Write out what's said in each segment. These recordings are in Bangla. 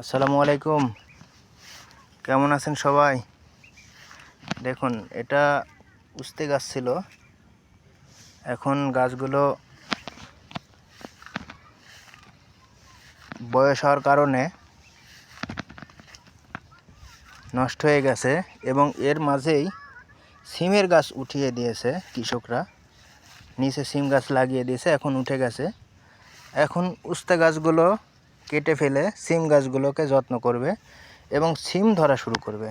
আসসালামু আলাইকুম। কেমন আছেন সবাই? দেখুন, এটা উস্তে গাছ ছিল। এখন গাছগুলো বয়স হওয়ার কারণে নষ্ট হয়ে গেছে এবং এর মাঝেই সিমের গাছ উঠিয়ে দিয়েছে কৃষকরা। নিচে সিম গাছ লাগিয়ে দিয়েছে, এখন উঠে গেছে। এখন উস্তে গাছগুলো কেটে ফেলে সিম গাছগুলোকে যত্ন করবে এবং সিম ধরা শুরু করবে।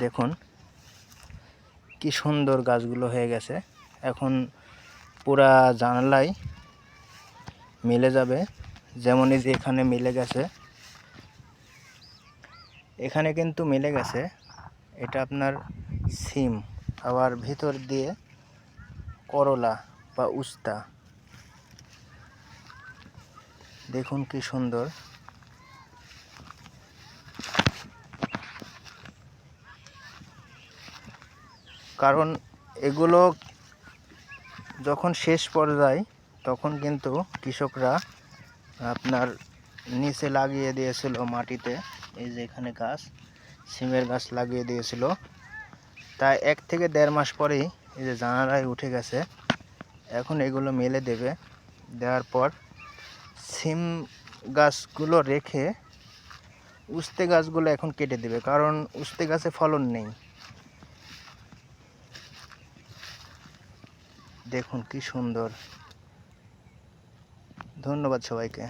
দেখুন, কি সুন্দর গাছগুলো হয়ে গেছে। এখন পুরা জানালাই মিলে যাবে যেমনই যে এখানে মিলে গেছে। এখানে কিন্তু মিলে গেছে, এটা আপনার সিম। আবার ভিতর দিয়ে করলা বা উস্তা দেখুন কি সুন্দর। কারণ এগুলো যখন শেষ পর্যায়ে, তখন কিন্তু কৃষকরা আপনার নিচে লাগিয়ে দিয়েছিল মাটিতে, এই যে এখানে গাছ, সিমের গাছ লাগিয়ে দিয়েছিল। তাই এক থেকে দেড় মাস পরেই এই যে জানালায় উঠে গেছে। এখন এগুলো মেলে দেবে, দেওয়ার পর সিম গাছগুলো রেখে উস্তে গাছগুলো এখন কেটে দেবে, কারণ উস্তে গাছে ফলন নেই। দেখুন কি সুন্দর। ধন্যবাদ সবাইকে।